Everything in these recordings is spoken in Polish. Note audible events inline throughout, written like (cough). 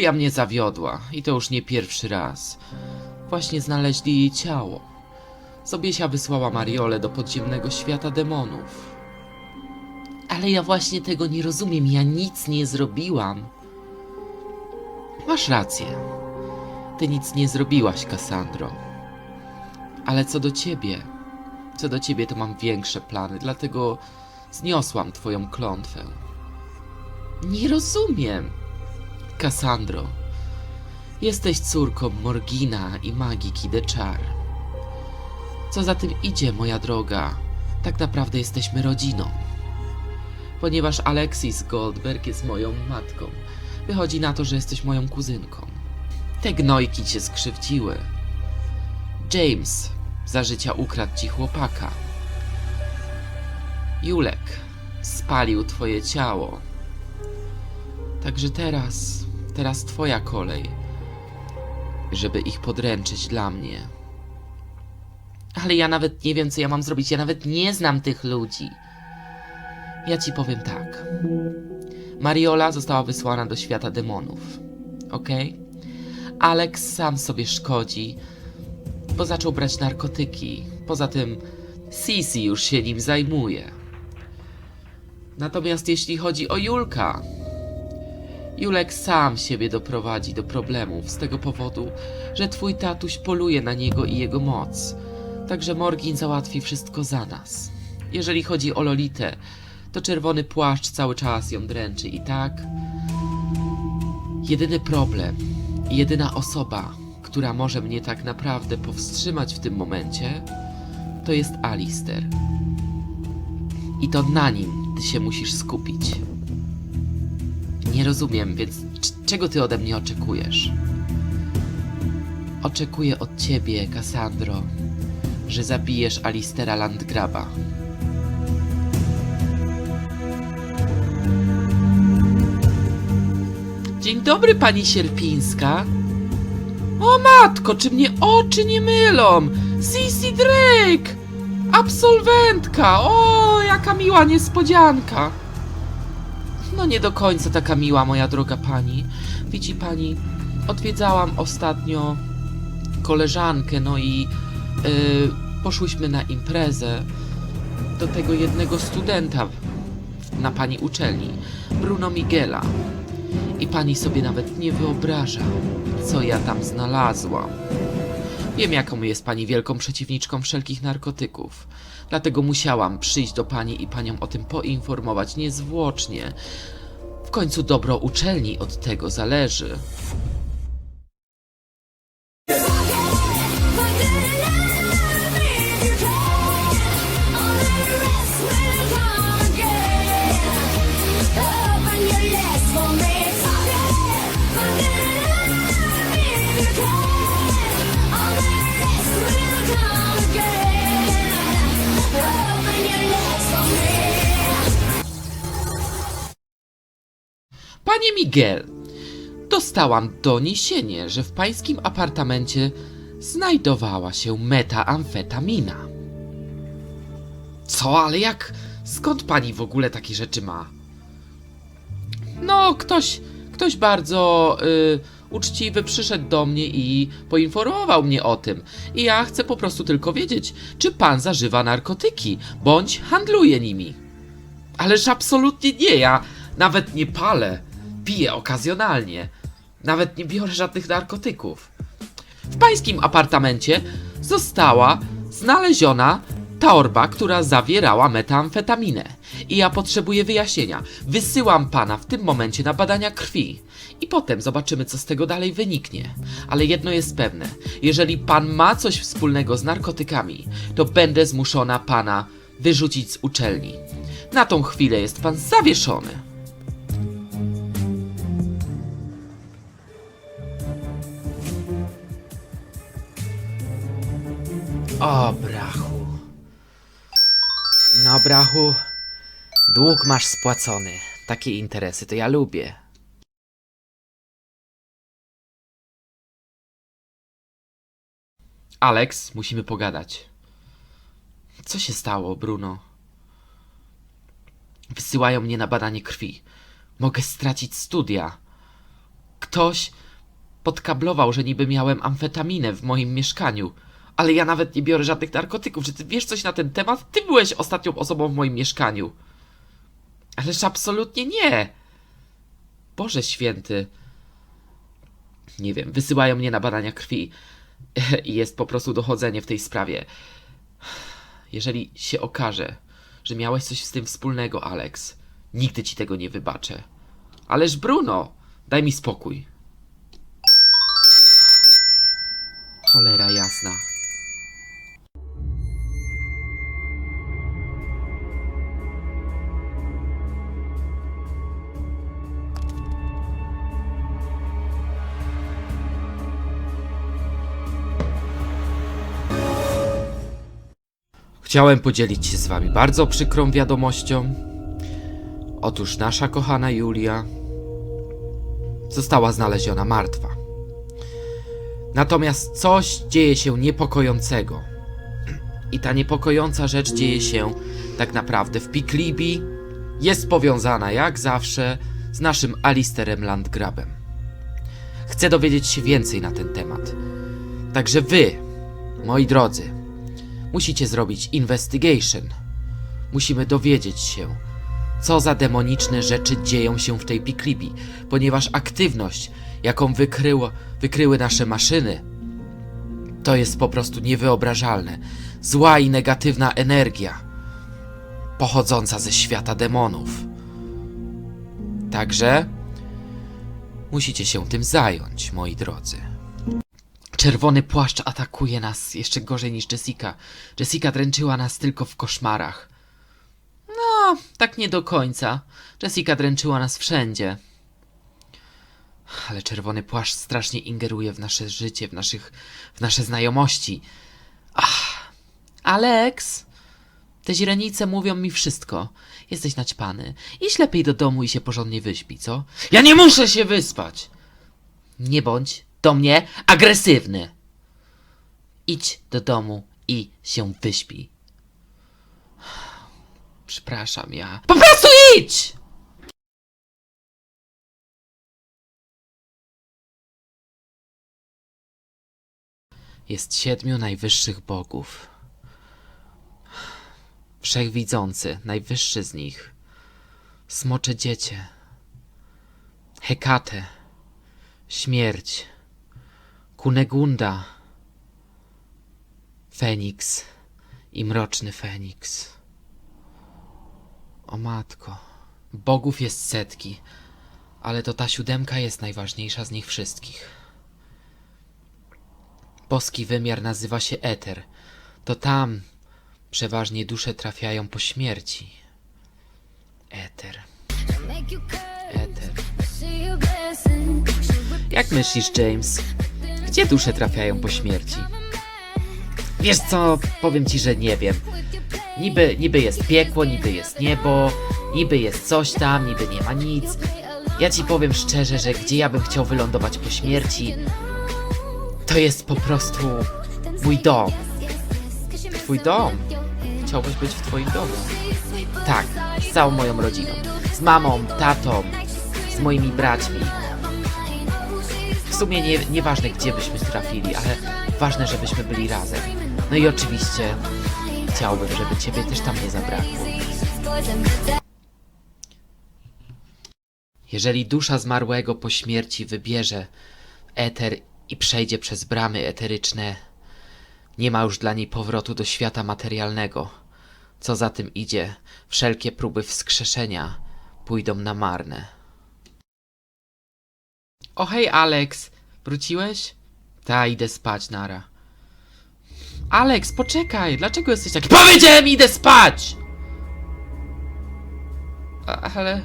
Julia mnie zawiodła i to już nie pierwszy raz. Właśnie znaleźli jej ciało. Sobiesia wysłała Mariolę do podziemnego świata demonów. Ale ja właśnie tego nie rozumiem, ja nic nie zrobiłam. Masz rację. Ty nic nie zrobiłaś, Cassandro. Ale co do ciebie, co do ciebie to mam większe plany, dlatego zniosłam twoją klątwę. Nie rozumiem. Cassandro, jesteś córką Morgina i magiki de Char. Co za tym idzie, moja droga, tak naprawdę jesteśmy rodziną. Ponieważ Alexis Goldberg jest moją matką, wychodzi na to, że jesteś moją kuzynką. Te gnojki cię skrzywdziły. James za życia ukradł ci chłopaka. Julek spalił twoje ciało. Także teraz, teraz twoja kolej, żeby ich podręczyć dla mnie. Ale ja nawet nie wiem, co ja mam zrobić. Ja nawet nie znam tych ludzi. Ja ci powiem tak. Mariola została wysłana do świata demonów. Okej? Alex sam sobie szkodzi, bo zaczął brać narkotyki. Poza tym Sisi już się nim zajmuje. Natomiast jeśli chodzi o Julka, Julek sam siebie doprowadzi do problemów z tego powodu, że twój tatuś poluje na niego i jego moc. Także Morgin załatwi wszystko za nas. Jeżeli chodzi o Lolitę, to czerwony płaszcz cały czas ją dręczy i tak. Jedyny problem, jedyna osoba, która może mnie tak naprawdę powstrzymać w tym momencie, to jest Alister. I to na nim ty się musisz skupić. Nie rozumiem, więc czego ty ode mnie oczekujesz? Oczekuję od ciebie, Cassandro, że zabijesz Alistera Landgraba. Dzień dobry, pani Sierpińska. O matko, czy mnie oczy nie mylą? Sissy Drake! Absolwentka! O, jaka miła niespodzianka! No nie do końca taka miła, moja droga pani. Widzi pani, odwiedzałam ostatnio koleżankę, no i yy, poszłyśmy na imprezę do tego jednego studenta na pani uczelni, Bruno Miguela. I pani sobie nawet nie wyobraża, co ja tam znalazłam. Wiem, jaką jest pani wielką przeciwniczką wszelkich narkotyków. Dlatego musiałam przyjść do pani i panią o tym poinformować niezwłocznie. W końcu dobro uczelni od tego zależy. Panie Miguel, dostałam doniesienie, że w pańskim apartamencie znajdowała się metaamfetamina. Co, ale jak? Skąd pani w ogóle takie rzeczy ma? No, ktoś, ktoś bardzo y, uczciwy przyszedł do mnie i poinformował mnie o tym. I ja chcę po prostu tylko wiedzieć, czy pan zażywa narkotyki, bądź handluje nimi. Ależ absolutnie nie, ja nawet nie palę. Piję okazjonalnie. Nawet nie biorę żadnych narkotyków. W pańskim apartamencie została znaleziona torba, która zawierała metamfetaminę. I ja potrzebuję wyjaśnienia. Wysyłam pana w tym momencie na badania krwi. I potem zobaczymy, co z tego dalej wyniknie. Ale jedno jest pewne. Jeżeli pan ma coś wspólnego z narkotykami, to będę zmuszona pana wyrzucić z uczelni. Na tą chwilę jest pan zawieszony. O, brachu. No, brachu. Dług masz spłacony. Takie interesy to ja lubię. Alex, musimy pogadać. Co się stało, Bruno? Wysyłają mnie na badanie krwi. Mogę stracić studia. Ktoś podkablował, że niby miałem amfetaminę w moim mieszkaniu. Ale ja nawet nie biorę żadnych narkotyków. Czy ty wiesz coś na ten temat? Ty byłeś ostatnią osobą w moim mieszkaniu. Ależ absolutnie nie. Boże święty. Nie wiem, wysyłają mnie na badania krwi. I jest po prostu dochodzenie w tej sprawie. Jeżeli się okaże, że miałeś coś z tym wspólnego, Alex, nigdy ci tego nie wybaczę. Ależ Bruno, daj mi spokój. Cholera jasna. Chciałem podzielić się z wami bardzo przykrą wiadomością. Otóż nasza kochana Julia została znaleziona martwa. Natomiast coś dzieje się niepokojącego. I ta niepokojąca rzecz dzieje się tak naprawdę w Piklibi. Jest powiązana jak zawsze z naszym Alisterem Landgrabem. Chcę dowiedzieć się więcej na ten temat. Także wy, moi drodzy, musicie zrobić investigation. Musimy dowiedzieć się, co za demoniczne rzeczy dzieją się w tej Piklibi, ponieważ aktywność, jaką wykryło, wykryły nasze maszyny, to jest po prostu niewyobrażalne. Zła i negatywna energia, pochodząca ze świata demonów. Także musicie się tym zająć, moi drodzy. Czerwony płaszcz atakuje nas jeszcze gorzej niż Jessica. Jessica dręczyła nas tylko w koszmarach. No, tak nie do końca. Jessica dręczyła nas wszędzie. Ale czerwony płaszcz strasznie ingeruje w nasze życie, w, naszych, w nasze znajomości. Ach, Alex! Te źrenice mówią mi wszystko. Jesteś naćpany. Idź lepiej do domu i się porządnie wyśpi, co? Ja nie muszę się wyspać! Nie bądź do mnie agresywny. Idź do domu i się wyśpij. Przepraszam, ja. Po prostu idź! Jest siedmiu najwyższych bogów. Wszechwidzący, najwyższy z nich. Smocze dziecię. Hekate. Śmierć. Kunegunda. Feniks. I mroczny Feniks. O matko. Bogów jest setki, ale to ta siódemka jest najważniejsza z nich wszystkich. Boski wymiar nazywa się Eter. To tam przeważnie dusze trafiają po śmierci. Eter. Eter. Jak myślisz, James? Gdzie dusze trafiają po śmierci? Wiesz co, powiem ci, że nie wiem. Niby, niby jest piekło, niby jest niebo, niby jest coś tam, niby nie ma nic. Ja ci powiem szczerze, że gdzie ja bym chciał wylądować po śmierci, to jest po prostu mój dom. Twój dom? Chciałbyś być w twoim domu? Tak, z całą moją rodziną. Z mamą, tatą, z moimi braćmi. Sumie nie, nieważne gdzie byśmy trafili, ale ważne, żebyśmy byli razem. No i oczywiście chciałbym, żeby ciebie też tam nie zabrakło. Jeżeli dusza zmarłego po śmierci wybierze eter i przejdzie przez bramy eteryczne, nie ma już dla niej powrotu do świata materialnego. Co za tym idzie, wszelkie próby wskrzeszenia pójdą na marne. O hej, Alex! Wróciłeś? Ta, idę spać, nara. Alex, poczekaj! Dlaczego jesteś taki... POWIEDZIEłem idę spać! A, ale...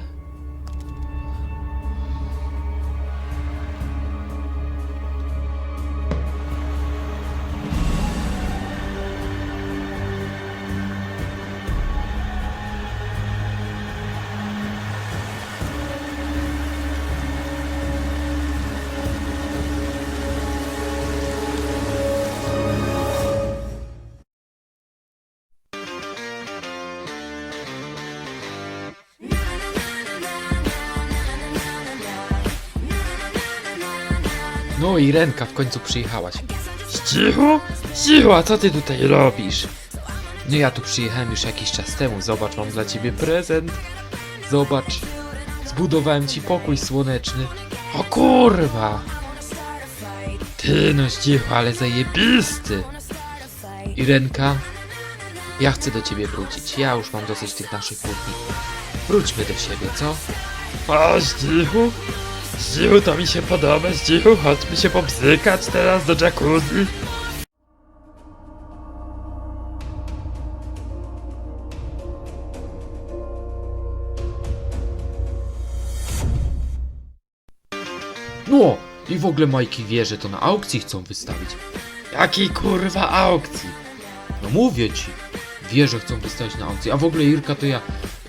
No i Renka w końcu przyjechałaś. Cicho? Cicho, a co ty tutaj robisz? No ja tu przyjechałem już jakiś czas temu, zobacz, mam dla ciebie prezent. Zobacz, zbudowałem ci pokój słoneczny. O kurwa! Ty no cicho, ale zajebisty! Irenka, ja chcę do ciebie wrócić. Ja już mam dosyć tych naszych kłótni. Wróćmy do siebie, co? O, Zdzichu? Zdzichu, to mi się podoba, Zdzichu, chodźmy się pobzykać teraz do jacuzzi. No! I w ogóle Majki wie, że to na aukcji chcą wystawić. Jakiej kurwa aukcji? No mówię ci. Wie, że chcą wystawić na aukcji. A w ogóle Irka to ja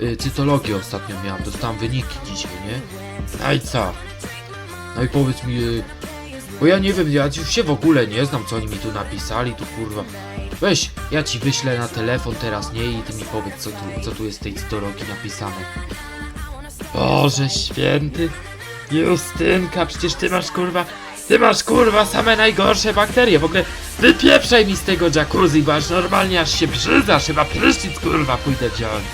y, cytologię ostatnio miałam. Dostałam wyniki dzisiaj, nie? No i co? No i powiedz mi, y, bo ja nie wiem, ja już się w ogóle nie znam, co oni mi tu napisali, tu kurwa. Weź, ja ci wyślę na telefon teraz, nie? I ty mi powiedz, co tu, co tu jest w tej cytologii napisane. Boże święty. Justynka, przecież ty masz kurwa, ty masz kurwa same najgorsze bakterie. W ogóle wypieprzaj mi z tego jacuzzi, bo aż normalnie aż się brzydasz, chyba prysznic kurwa pójdę wziąć.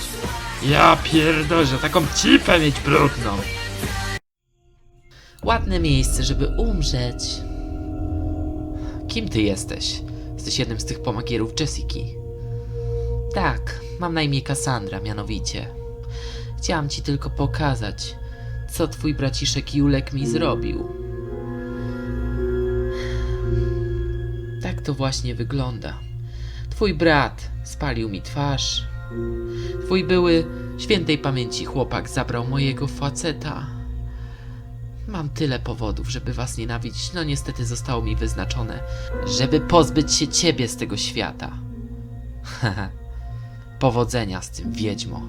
Ja pierdolę, taką cipę mieć brudną. Ładne miejsce, żeby umrzeć. Kim ty jesteś? Jesteś jednym z tych pomagierów Jessiki. Tak, mam na imię Cassandra, mianowicie. Chciałam ci tylko pokazać, co twój braciszek Julek mi zrobił. Tak to właśnie wygląda. Twój brat spalił mi twarz. Twój były świętej pamięci chłopak zabrał mojego faceta. Mam tyle powodów, żeby was nienawidzić, no niestety zostało mi wyznaczone, żeby pozbyć się ciebie z tego świata. (laughs) Powodzenia z tym, wiedźmo.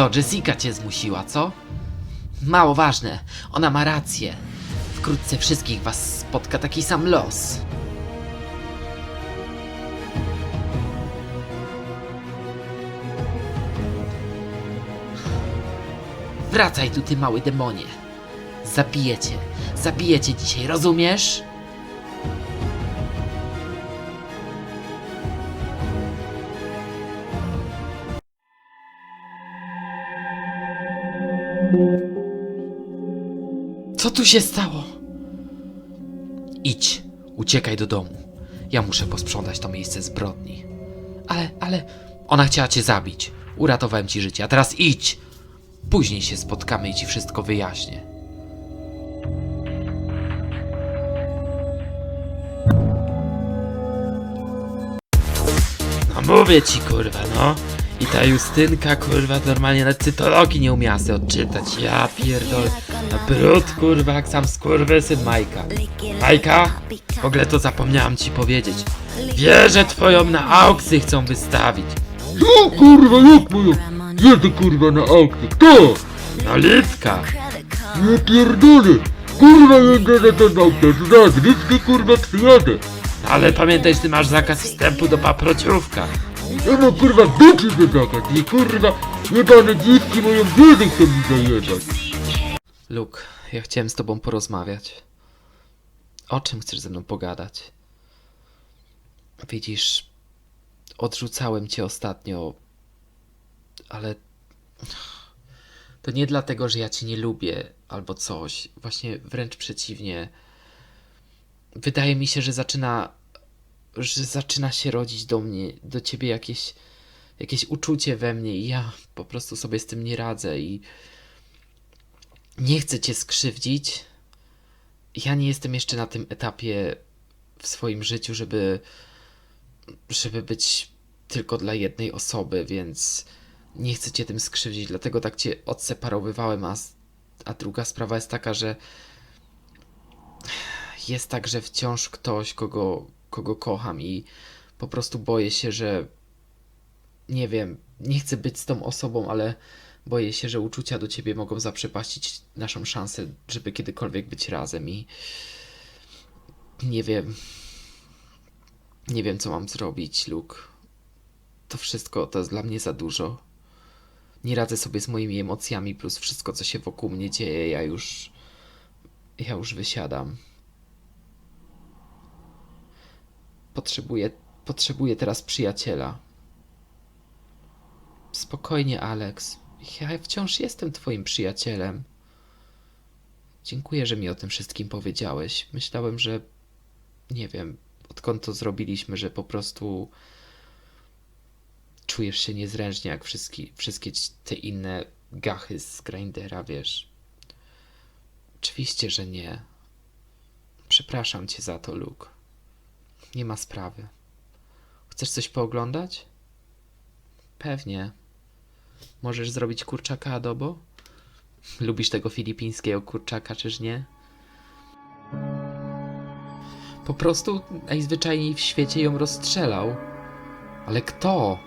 Co, Jessica cię zmusiła, co? Mało ważne, ona ma rację. Wkrótce wszystkich was spotka taki sam los. Wracaj tu, ty mały demonie. Zabiję cię dzisiaj, rozumiesz? Co tu się stało? Idź, uciekaj do domu. Ja muszę posprzątać to miejsce zbrodni. Ale, ale, ona chciała cię zabić. Uratowałem ci życie, a teraz idź. Później się spotkamy i ci wszystko wyjaśnię. No mówię ci kurwa, no. I ta Justynka kurwa normalnie na cytologii nie umiała sobie odczytać. Ja pierdolę. Brud kurwa jak sam skurwysyn Majka. Majka? W ogóle to zapomniałam ci powiedzieć. Wieżę twoją na aukcji chcą wystawić. Co kurwa, jak moją? Jedę kurwa na aukcję, kto? No Litka. Nie pierdolę! Kurwa jedę na ten aukcję, raz, nic kurwa przyjadę! Ale pamiętaj, że ty masz zakaz wstępu do paprociówka. Ja mam kurwa duczy wydawać i kurwa jebane dziwki moją wieżę chcą mi zajebać! Luke, ja chciałem z tobą porozmawiać. O czym chcesz ze mną pogadać? Widzisz, odrzucałem cię ostatnio, ale to nie dlatego, że ja cię nie lubię albo coś. Właśnie wręcz przeciwnie. Wydaje mi się, że zaczyna, że zaczyna się rodzić do mnie, do ciebie jakieś, jakieś uczucie we mnie i ja po prostu sobie z tym nie radzę i nie chcę cię skrzywdzić, ja nie jestem jeszcze na tym etapie w swoim życiu, żeby, żeby być tylko dla jednej osoby, więc nie chcę cię tym skrzywdzić, dlatego tak cię odseparowywałem, a, a druga sprawa jest taka, że jest tak, że wciąż ktoś, kogo, kogo kocham i po prostu boję się, że nie wiem, nie chcę być z tą osobą, ale boję się, że uczucia do ciebie mogą zaprzepaścić naszą szansę, żeby kiedykolwiek być razem i nie wiem. Nie wiem, co mam zrobić, Luke. To wszystko to jest dla mnie za dużo. Nie radzę sobie z moimi emocjami, plus wszystko, co się wokół mnie dzieje. Ja już. Ja już wysiadam. Potrzebuję. Potrzebuję teraz przyjaciela. Spokojnie, Alex. Ja wciąż jestem twoim przyjacielem. Dziękuję, że mi o tym wszystkim powiedziałeś. Myślałem, że nie wiem, odkąd to zrobiliśmy, że po prostu czujesz się niezręcznie jak wszystkie, wszystkie te inne gachy z Grindera, wiesz. Oczywiście, że nie. Przepraszam cię za to, Luke. Nie ma sprawy. Chcesz coś pooglądać? Pewnie. Możesz zrobić kurczaka adobo? Lubisz tego filipińskiego kurczaka, czyż nie? Po prostu najzwyczajniej w świecie ją rozstrzelał. Ale kto?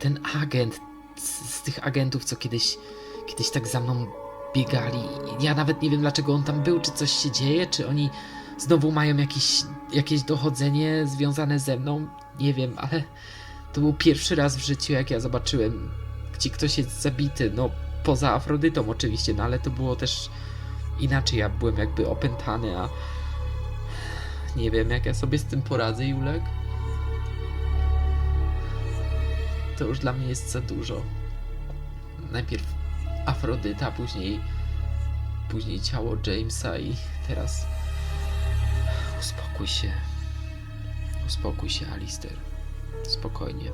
Ten agent z, z tych agentów, co kiedyś, kiedyś tak za mną biegali. Ja nawet nie wiem, dlaczego on tam był, czy coś się dzieje, czy oni znowu mają jakieś, jakieś dochodzenie związane ze mną. Nie wiem, ale to był pierwszy raz w życiu, jak ja zobaczyłem, gdzie ktoś jest zabity. No, poza Afrodytą oczywiście, no ale to było też inaczej. Ja byłem jakby opętany, a nie wiem, jak ja sobie z tym poradzę, Julek. To już dla mnie jest za dużo. Najpierw Afrodyta, później później ciało Jamesa i teraz uspokój się. Uspokój się, Alister. Spokojnie.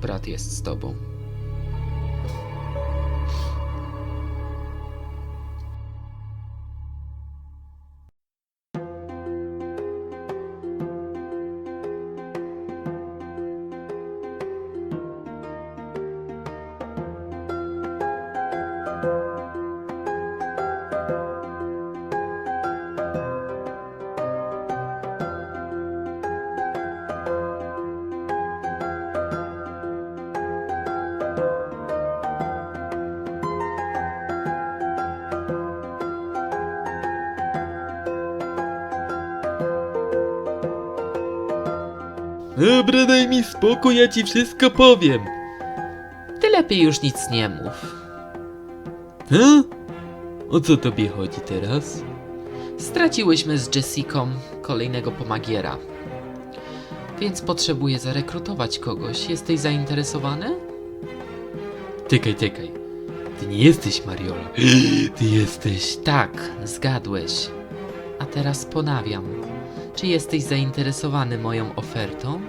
Brat jest z tobą. Dobra, daj mi spokój, ja ci wszystko powiem. Ty lepiej już nic nie mów. Ha? O co tobie chodzi teraz? Straciłyśmy z Jessicą kolejnego pomagiera. Więc potrzebuję zarekrutować kogoś. Jesteś zainteresowany? Czekaj, czekaj. Ty nie jesteś Mariola. (gasps) Ty jesteś. Tak, zgadłeś. A teraz ponawiam. Czy jesteś zainteresowany moją ofertą?